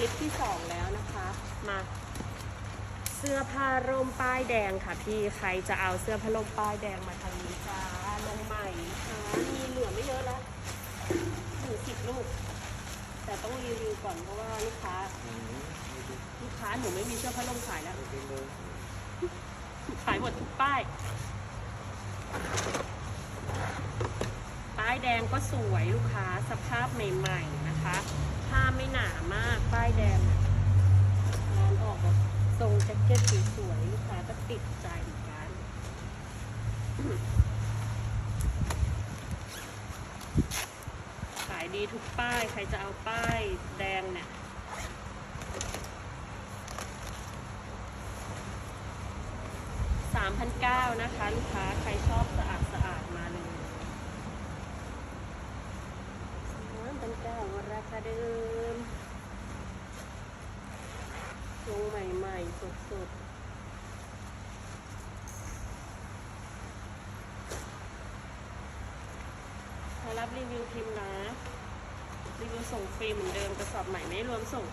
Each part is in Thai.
ลิปที่สองแล้วนะคะ มา เสื้อผ้าร่มป้ายแดงค่ะพี่ใครจะเอาเสื้อผ้าร่มป้ายแดงมาทางนี้จ้าลงใหม่นะคะมีเหลือไม่เยอะแล้วหนึ่งสิบลูก แต่ต้องรีวิวก่อนเพราะว่าลูกค้าลูกค้าหนูไม่มีเสื้อผ้าร่มขายแล้วขายหมดทุกป้าย ป้ายแดงก็สวยลูกค้าสภาพใหม่ ๆ นะคะ ผ้าไม่หนามาก ป้ายแดงอะงานออกแบบทรงแจ็คเก็ตสวยๆลูกค้าก็ติดใจเหมือนกัน ขายดีทุกป้าย ใครจะเอาป้ายแดงเนี่ย3,900นะคะ ลูกค้าใครชอบสะอาดสะอาดมาเลย 3,900ราคาเดิมทรงใหม่ๆสดๆถ้ารับรีวิวพิมพ์นะ รีวิวส่งฟรีเหมือนเดิมกระสอบใหม่ไม่รวมส่ง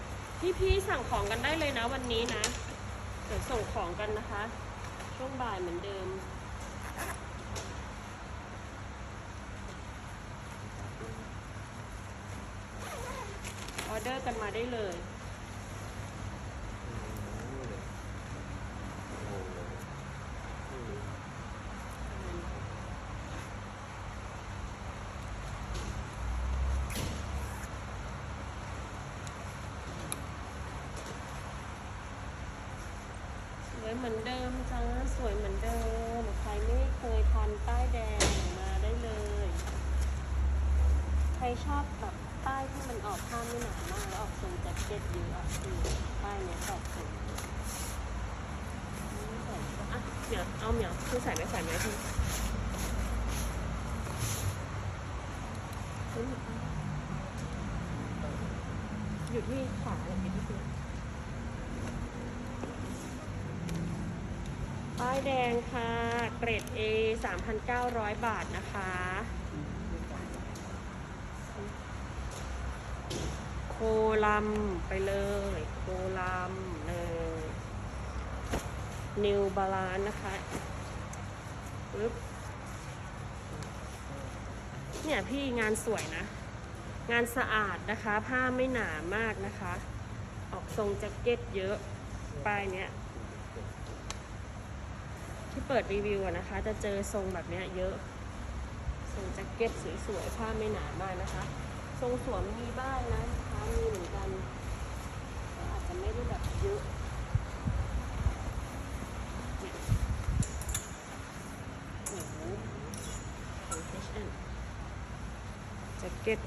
พี่ๆสั่งของกันได้เลยนะวันนี้นะ เดี๋ยวส่งของกันนะคะ ช่วงบ่ายเหมือนเดิม ออเดอร์กัน มาได้เลย สวยเหมือนเดิมจ้าสวยเหมือนเดิม ใครไม่เคยทานป้ายแดงมาได้เลย ใครชอบแบบ ป้ายที่มันออกผ้าไม่หนามากแล้วออกทรงแจ็คเก็ตเยอะอะคือป้ายเนี้ยตอบโจทย์ไม่ใส่อะเหมียวเอาเหมียวคือใส่ไหมใส่ไหมพี่เฮ้ยอยู่ที่ขาเลยอยู่ที่ตัวป้ายแดงค่ะ เกรด A 3,900 บาทนะคะ โคลัมไปเลย โคลัมเลยนิวบาลานนะคะปึ๊บเนี่ยพี่งานสวยนะ งานสะอาดนะคะ ผ้าไม่หนามากนะคะ ออกทรงแจ็คเก็ตเยอะป้ายเนี้ยที่เปิดรีวิวนะคะ จะเจอทรงแบบเนี้ยเยอะ ทรงแจ็คเก็ตสวยๆผ้าไม่หนามากนะคะ ทรงสวมมีบ้างนะ ค้ามีเหมือนกันแต่อาจจะไม่ได้แบบเยอะเนี่ยโอ้โหของ H&M แจ็คเก็ต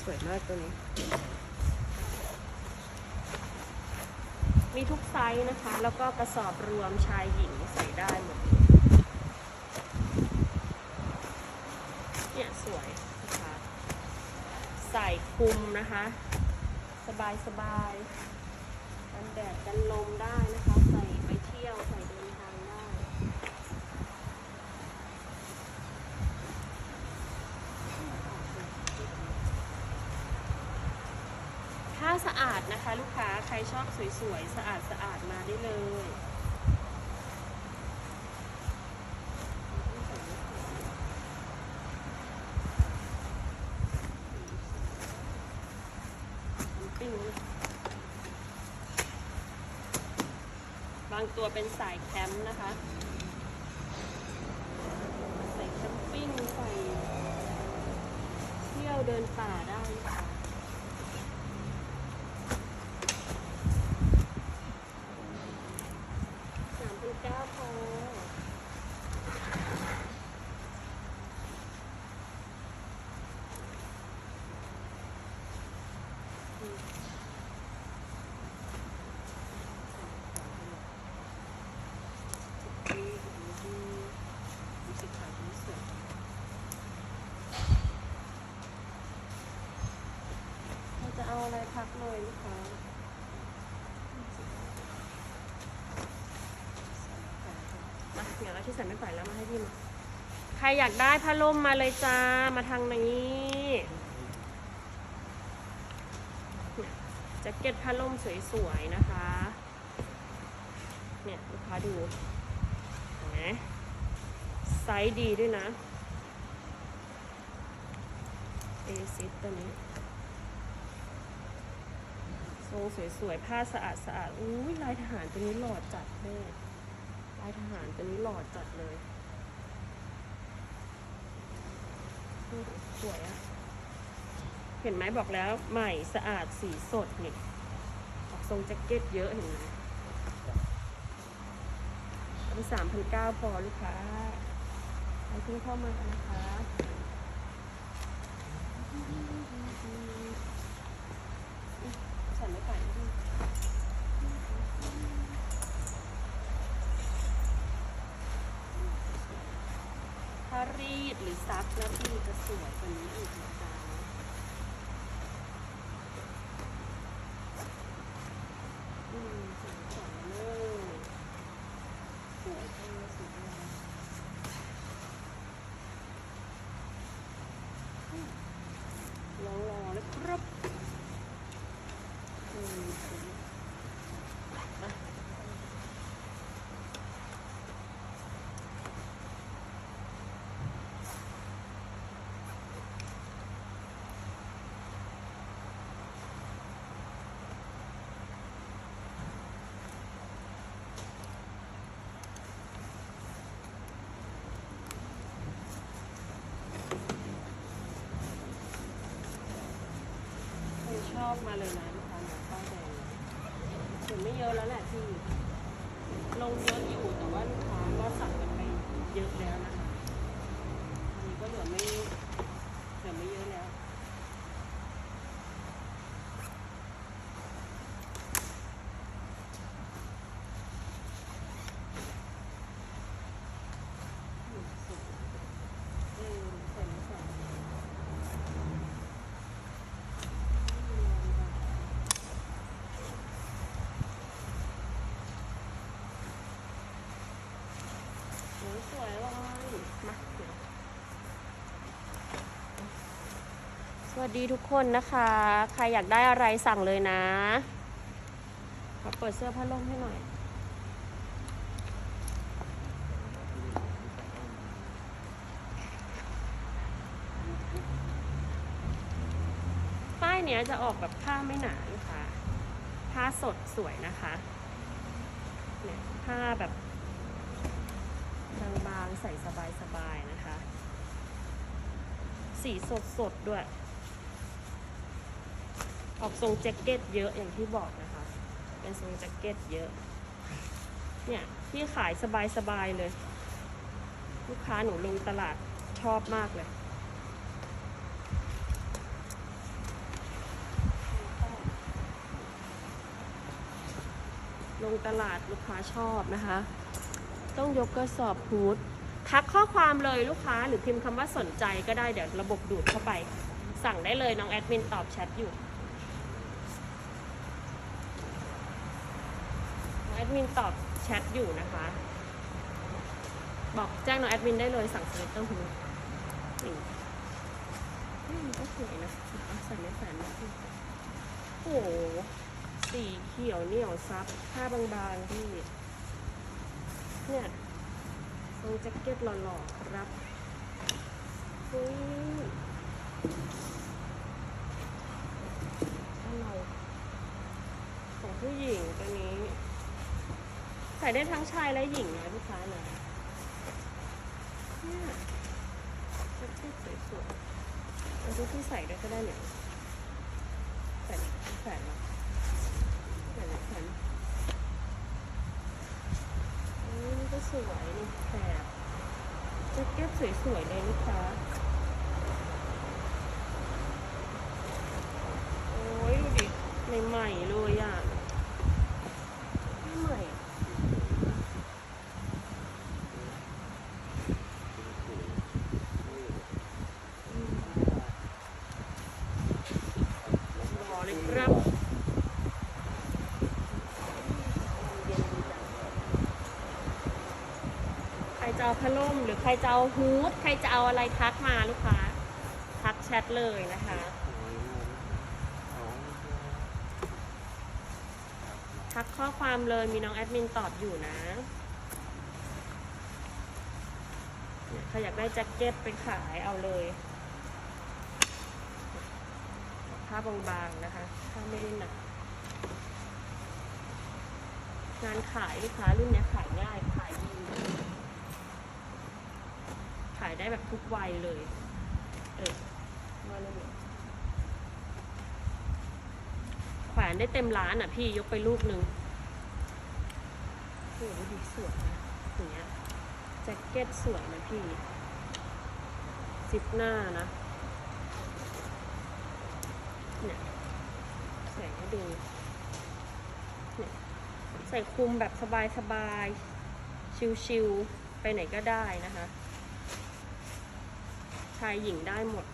สวยมากตัวนี้ มีทุกไซส์นะคะ แล้วก็กระสอบรวมชายหญิงใส่ได้หมดเลยเนี่ยสวยนะคะ ใส่คุมนะคะ สบายสบายกันแดดกันลมได้นะคะ ใส่ไปเที่ยวใส่เดินทางได้ ผ้าสะอาดนะคะ ลูกค้าใครชอบสวยๆ สะอาดสะอาดมาได้เลย บางตัว เป็นสายแคมป์นะคะใส่แคมปิ้งใส่เที่ยวเดินป่าได้ค่ะ สามพันเก้าพออืมดีดีดีดูสิขาวดีสวยเราจะเอาอะไรพัก เลยลูกค้ามาเดี๋ยวเราที่ใส่ไม่ไหวแล้วมาให้พี่มาใครอยากได้ผ้าล่มมาเลยจ้า มาทางนี้จ็คเก็ตผ้าล่มสวยๆนะคะ เนี่ยลูกค้าดูเห็นไหมไซส์ดีด้วยนะ เอซิสตัวนี้ งสวยๆ ผ้าสะอาดสะอาดอุ้ยลายทหารตัวนี้หล่อจัดเลยลายทหารตัวนี้หล่อจัดเลยสวยอะเห็นไหมบอกแล้วใหม่สะอาดสีสดนี่ออกทรงแจ็คเก็ตเยอะเห็นไหมเอาไปสามพันเก้าพอลูกค้าใครเพิ่งเข้ามานะคะ รีดหรือซักแล้วพี่จะสวยกว่านี้อีกนะจ๊ะอืมสวยสวยเลยสวยจังเลยสวยจังเลยอืมลองรอเลยครับ อืมอะใครชอบ มาเลยนะลูกค้าหมาป้ายแดงถึงไม่เยอะแล้วแหละพี่ ลงเยอะอยู่แต่ว่าลูกค้าก็สั่งกันไปเยอะแล้วนะคะอันนี้ก็เหลือไม่เหลือไม่เยอะแล้ว เออใส่ไม่ใส่โอ้ยสวยเลยมาเดี๋ยวส วัสดีทุกคนนะคะ ใครอยากได้อะไรสั่งเลยนะขอเปิดเสื้อผ้าล่มให้หน่อย ป้ายเนี้ยจะออกแบบผ้าไม่หนาลูกค้าผ้าสดสวยนะคะเนี่ยผ้าแบบบางๆใส่สบายๆนะคะ สีสดสดๆด้วย ออกทรงแจ็คเก็ตเยอะอย่างที่บอกนะคะ เป็นทรงแจ็คเก็ตเยอะ เนี่ยที่ขายสบายๆเลย ลูกค้าหนูลงตลาดชอบมากเลยลงตลาดลูกค้าชอบนะคะ ต้องยกกระสอบฮูดทักข้อความเลยลูกค้าหรือพิมพ์คำว่าสนใจก็ได้เดี๋ยวระบบดูดเข้าไป สั่งได้เลยน้องแอดมินตอบแชทอยู่น้อง แอดมินตอบแชทอยู่นะคะ บอกแจ้งน้องแอดมินได้เลยสั่งสลิปต้องฮูดนี่นี่มันก็สวยนะเอาใส่ไม่แฝนนะพี่โอ้โหสีเขียวเหนียวซับผ้าบางๆที่เนี่ยทรงแจ็คเก็ตหล่อๆครับเฮ้ยอะไรของผู้หญิงตัวนี้ ใส่ได้ทั้งชายและหญิงนะลูกค้านะเนี่ยแจ็คเก็ตสวยๆเอาที่ที่ใส่ด้วยก็ได้เนี่ยใส่ใส่มาแขนแขนนี่ก็สวยนี่แถบแจ็คเก็ตสวยๆเลยลูกค้าโอ้ยดูดิใหม่ๆเลยอะใหม่รอเลยครับ ใครจะ เอาพัดลมหรือใครจะเอาฮูดใครจะเอาอะไรทักมาลูกค้าทักแชทเลยนะคะ ทักข้อความเลยมีน้องแอดมินตอบอยู่นะใครอยากได้แจ็คเก็ตไปขายเอาเลยผ้าบางๆนะคะผ้าไม่ได้หนางานขายลูกค้ารุ่นนี้ขายง่ายดี ขาย ได้แบบทุกวัยเลย เออมาเลยแขวนได้เต็มร้านอะพี่ยกไปลูกหนึ่งโอ้โหดีสวยนะอย่างเงี้ยแจ็คเก็ตสวยนะพี่ซิปหน้านะเนี่ยใส่ให้ดูเนี่ยใส่คลุมแบบสบายๆ ชิวๆ ไปไหนก็ได้นะคะ ชายหญิงได้หมด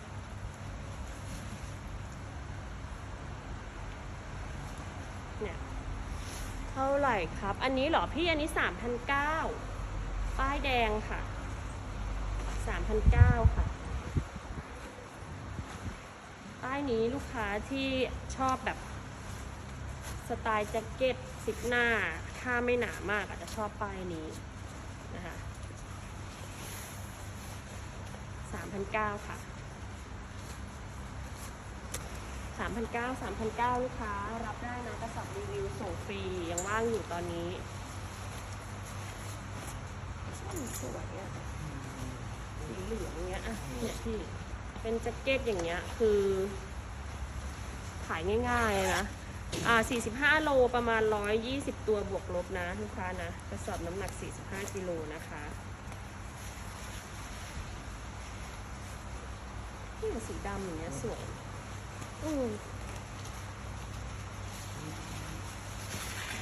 เนี่ยเท่าไหร่ครับ อันนี้เหรอพี่อันนี้สามพันเก้าป้ายแดงค่ะสามพันเก้าค่ะ ป้ายนี้ลูกค้าที่ชอบแบบสไตล์แจ็คเก็ตซิปหน้าถ้าไม่หนามากอาจจะชอบป้ายนี้นะคะสาม พันเก้าค่ะสามพันเก้าสามพันเก้าลูกค้า รับได้นะกระสอบรีวิวส่งฟรี ยังว่างอยู่ตอนนี้สวยอะสีเหลืองเงี้ยอะเนี่ยพี่เป็นแจ็คเก็ตอย่างเงี้ยคือ ขายง่ายๆนะอ่า45 โลประมาณ 120 ตัวบวกลบนะ ลูกค้านะ กระสอบน้ำหนัก 45 กิโลนะคะ นี่มัน สีดำอย่างเงี้ยสวย อืม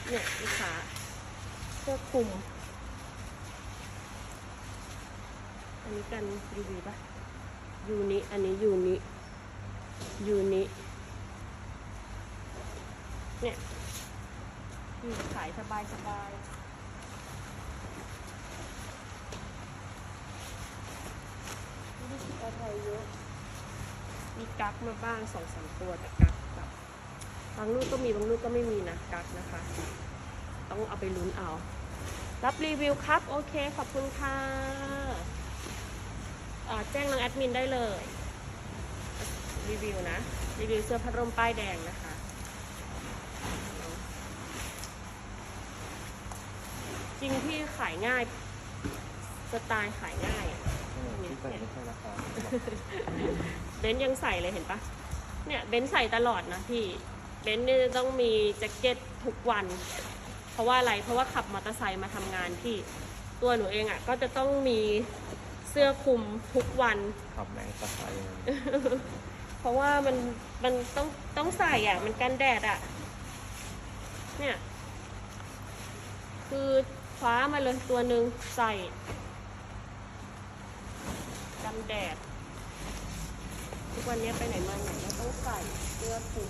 เนี่ยลูกค้าเสื้อคลุม อันนี้กันยูวีปะยูนิอันนี้ยูนิยูนิเนี่ยอืมขายสบายสบายไม่ได้คิดอะไรเยอะ มีกั๊กมาบ้างสองสามตัวแต่กั๊กแบบบางลูกก็มีบางลูกก็ไม่มีนะกั๊กนะคะ ต้องเอาไปลุ้นเอา รับรีวิวครับ โอเค ขอบคุณค่ะอ่าแจ้งทางแอดมินได้เลย รีวิวนะ รีวิวเสื้อพัดลมป้ายแดงนะคะจริงที่ขายง่าย สไตล์ขายง่ายอะที่ใส่ไม่ใช่ราคา เบนซ์ยังใส่เลยเห็นปะเนี่ยเบนซ์ใส่ตลอดนะพี่เบนซ์เนี่ยจะต้องมีแจ็คเก็ตทุกวัน เพราะว่าอะไรเพราะว่าขับมอเตอร์ไซค์มาทำงานพี่ตัวหนูเองอะ่ะ ก็จะต้องมีเสื้อคลุมทุกวันขับแมงสะไครเพราะว่ามันมันต้องต้องใส่อะ มันกันแดดอะ เนี่ย คือคว้ามาเลยตัวหนึ่งใส่กันแดด ทุกวันนี้ไปไหนมาไหนก็ต้องใส่เสื้อคลุม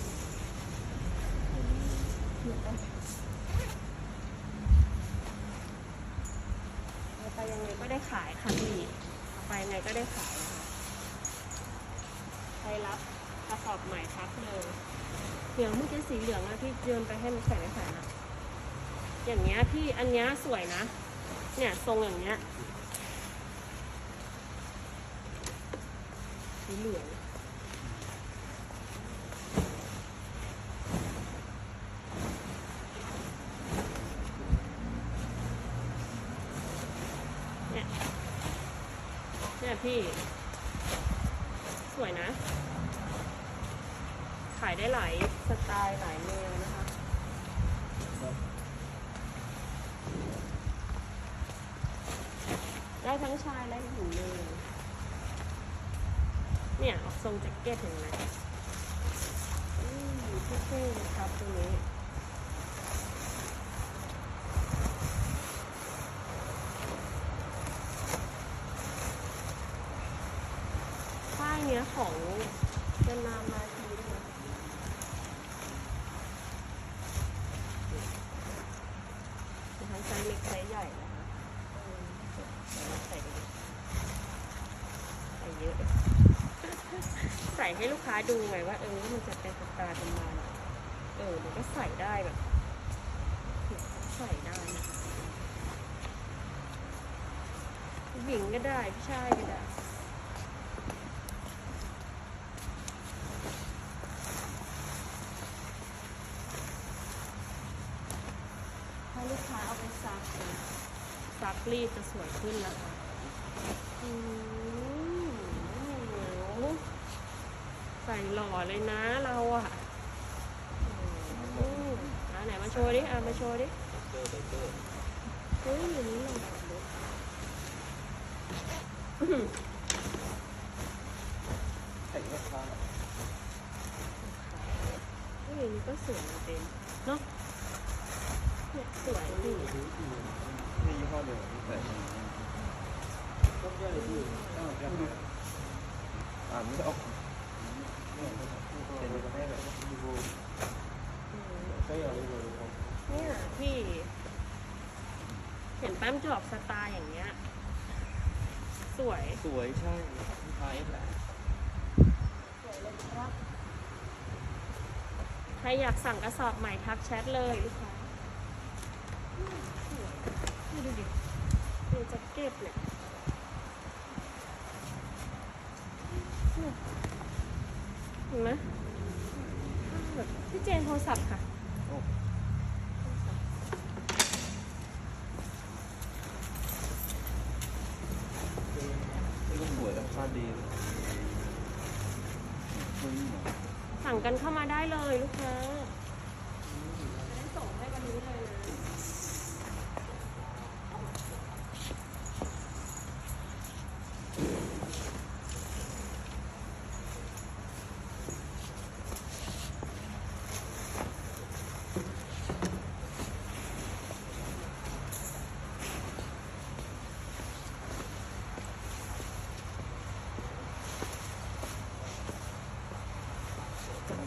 ไปยังไงก็ได้ขายค่ะพี่ไปยังไงก็ได้ขายนะคะใครรับกระสอบใหม่ทักเลยเหลืองเมื่อกี้สีเหลืองอะพี่เดินไปให้มันใส่ไม่ใส่นะอย่างเงี้ยพี่อันเนี้ยสวยนะ เนี่ยทรงอย่างเงี้ยสีเหลืองเนี่ยเนี่ย พี่ สวยนะ ขายได้หลายสไตล์หลายแนวนะคะ ได้ทั้งชายและหญิงเลยเนี่ยออกทรงแจ็คเก็ตเห็นไหมอืมเท่ๆเลยครับตรงนี้ ป้ายเนี้ยของเดนนามาทีด้วยนะมีทั้งไซส์เล็กไซส์ใหญ่นะคะเออใส่ไปดิใส่เยอะ ใส่ให้ลูกค้าดูไงว่าเออมันจะเป็นสไตล์ประมาณเออมันก็ใส่ได้แบบใส่ได้นะหญิงก็ได้ผู้ชายก็ได้ถ้าลูกค้าเอาไปซักซักรีดจะสวยขึ้นแล้วค่ะอืมใส่หล่อเลยนะเราอะอืมอะไหนมาโชว์ดิ อะมาโชว์ดิเฮ้ยอย่างนี้เลยใส่ราคาเฮ้ยอย่างนี้ก็สวยเป็นเนาะเนี่ยสวยดีนี่ยี่ห้อเดียวที่ใส่อ่านไม่ออกเป็นแม่แบบอืมใช่อะไร เนี่ยพี่เห็นแป้มจอบสไตล์อย่างเงี้ย สวย สวยใช่ไทยแหละสวยเลยครับ ใครอยากสั่งกระสอบใหม่ทักแชทเลยลูกค้าสวยนี่ดูดิดูแจ็คเก็ตเนี่ยเนี่ย ห็นไหมแบบพี่เจนโทรศัพท์ค่ะโอ้นี่ก็สวยราคาดีสั่งกันเข้ามาได้เลยลูกค้า จะได้ส่งให้วันนี้เลยนะ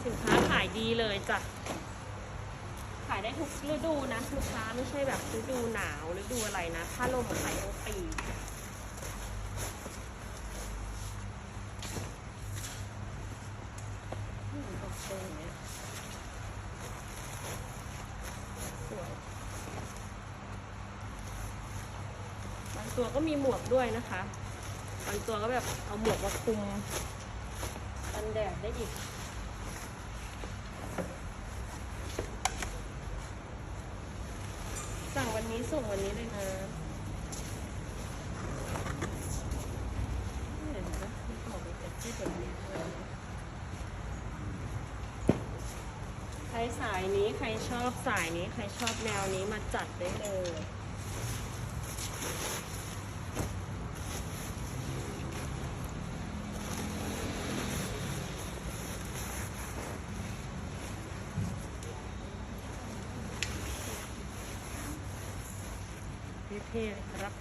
สินค้าขาย ดีเลยจ้ะ ขายได้ทุกฤดูนะลูกค้าไม่ใช่แบบฤดูหนาวฤดูอะไรนะถ้าลมขายทั้งปีสวยบางตัวก็มีหมวกด้วยนะคะ บางตัวก็แบบเอาหมวกมาคลุมกันแดดได้อีก สั่งวันนี้ ส่งวันนี้เลยนะเห็นไหมมีของเป็นแบบที่แบบนี้ด้วยนะใครสายนี้ใครชอบสายนี้ใครชอบแนวนี้มาจัดได้เลย เท่ๆเลยครับ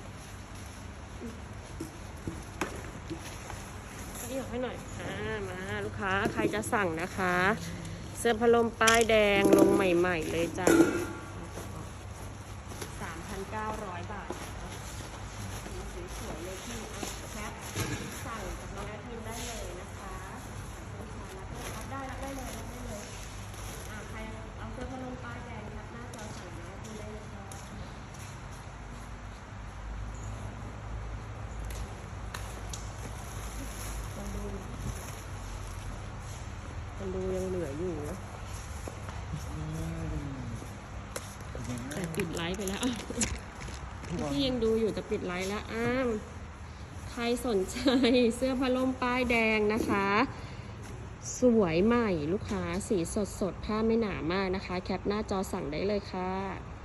เรียวให้หน่อยอ่ามาลูกค้าใครจะสั่งนะคะ เสื้อพลมป้ายแดงลงใหม่ ๆ เลยจ้ะ3,900 บาทนะคะสวยๆเลยพี่อะแคปสั่งกับน้องแอดมินได้เลยนะคะรับได้รับได้เลยรับได้เลยอะใครเอาเสื้อพัดลมป้ายแดงครับหน้าจอสั่งน้องแอดมินได้เลยค่ะ มันดูมันดูยังเหลืออยู่นะแต่ปิด ไลฟ์ไปแล้วพี่ยังดูอยู่แต่ปิดไลฟ์แล้วอ้ามใครสนใจเสื้อพัดลมป้ายแดงนะคะ สวยใหม่ลูกค้าสีสดสดๆผ้าไม่หนามากนะคะ แคปหน้าจอสั่งได้เลยค่ะ